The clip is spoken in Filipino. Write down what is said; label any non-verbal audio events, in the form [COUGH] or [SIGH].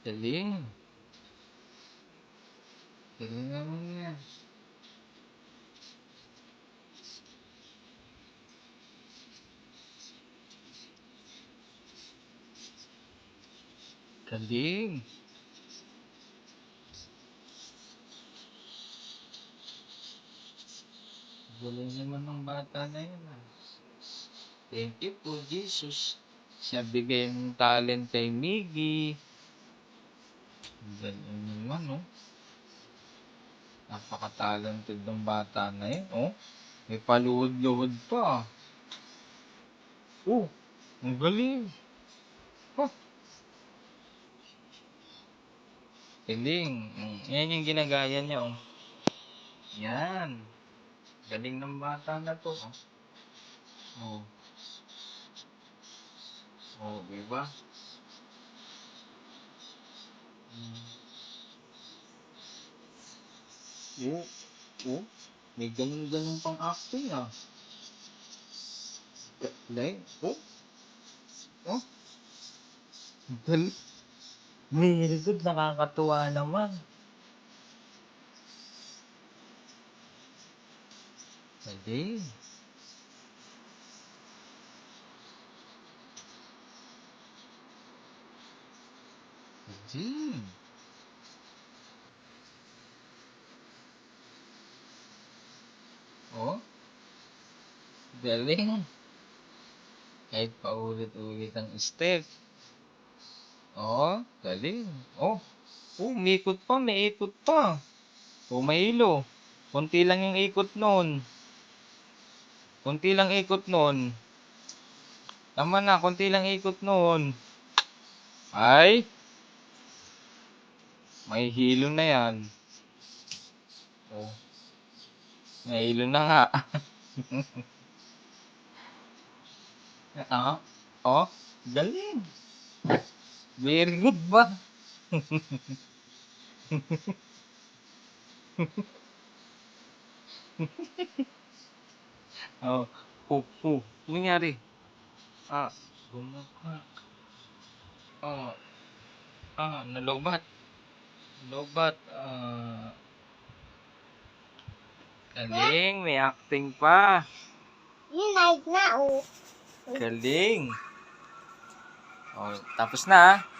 Galing. Galing naman yan. Galing. Galing naman ng bata na yun. ah. Thank you po, Jesus. Siya bigay ng talent kay Miggy. Galing naman, oh. Napaka-talented ng bata na yun, oh. May paluhod-luhod pa. Oh, ang galing. Oh. Galing. Mm, Yan yung ginagaya niya, oh. Yan. Galing ng bata na to, oh. Oh. Oh, diba? Oo. Oh, may ganun-ganun pang acting ah. Dahil, oh. Oh. Dali. Very good, nakakatuwa naman. Pwede. Pwede. 18. Oh. Galing. Kahit paulit-ulit ang step. Oh, galing. Oh. Oh, may ikot pa, may ikot pa. Oh, may. Kunti lang yung ikot noon. Kunti lang ikot noon. Tama na, kunti lang ikot noon. Ay, may hilo na yan. Oh. May hilo na nga. [LAUGHS] Ah, oh, galing. Very good ba? [LAUGHS] oh, oh, oh. Nangyari? Ah, bumaka. Ah, ah, nalobat. Nalobat. Ah, galing, may acting pa. Yun, night na, oh. Galing. Oh, tapos na. ah.